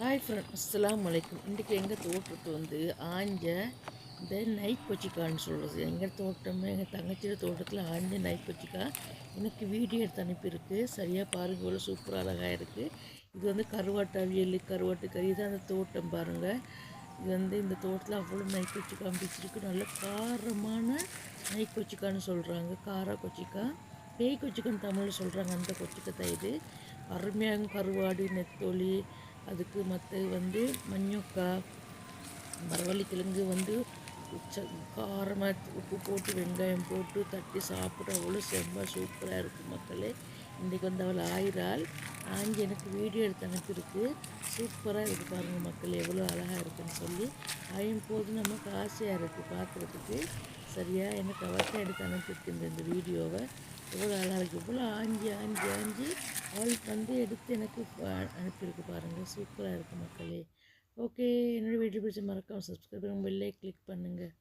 Hi friend அஸ்லாம் வலைக்கும் இன்றைக்கி எங்கள் தோட்டத்துக்கு வந்து ஆஞ்ச இந்த நைட் கொச்சிக்கான்னு சொல்கிறது எங்கள் தோட்டமே எங்கள் தங்கச்சியோட தோட்டத்தில் ஆஞ்ச நைட் கொச்சிக்கா எனக்கு வீடியோ எடுத்து அனுப்பியிருக்கு. சரியாக பாருங்க. இவ்வளோ சூப்பராக அழகாக இருக்குது இது வந்து கருவாட்டு அவியல் கருவாட்டு கறி. தான் அந்த தோட்டம் பாருங்கள் இது வந்து இந்த தோட்டத்தில் அவ்வளோ நைட் கொச்சிக்கா பிடிச்சிருக்கு நல்ல காரமான நைட் கொச்சிக்கான்னு சொல்கிறாங்க காரா கொச்சிக்கா. பேய் கொச்சிக்கான்னு தமிழில் சொல்கிறாங்க அந்த கொச்சிக்கை இது. அருமையாக கருவாடு நெத்தோலி அதுக்கு மற்ற வந்து மஞ்சக்காய் மரவள்ளி கிழங்கு வந்து உச்ச காரமாக உப்பு போட்டு வெங்காயம் போட்டு தட்டி சாப்பிட அவ்வளோ செம்ம சூப்பராக இருக்குது மக்களே. இன்றைக்கி வந்து அவள் ஆயிரால் ஆஞ்சி எனக்கு வீடியோ எடுத்து அனுப்பியிருக்கு. சூப்பராக இருக்குது பாருங்கள் மக்கள் எவ்வளோ அழகாக இருக்குன்னு சொல்லி. ஆயும் போது நமக்கு ஆசையாக இருக்குது பார்க்குறதுக்கு சரியாக எனக்கு அவர்கிட்ட எடுத்து அனுப்பியிருக்கின்ற இந்த இந்த வீடியோவை. எவ்வளோ அழகாக இவ்வளோ ஆஞ்சி ஆஞ்சி ஆஞ்சி. அவளுக்கு வந்து எடுத்து எனக்கு அனுப்பியிருக்கு பாருங்கள் சூப்பராக இருக்குது மக்களே. ஓகே என்னோடய வீட்டில் பிடிச்ச மறக்காமல் சப்ஸ்கிரைப் பண்ணுங்கள் பெல்லை கிளிக் பண்ணுங்கள்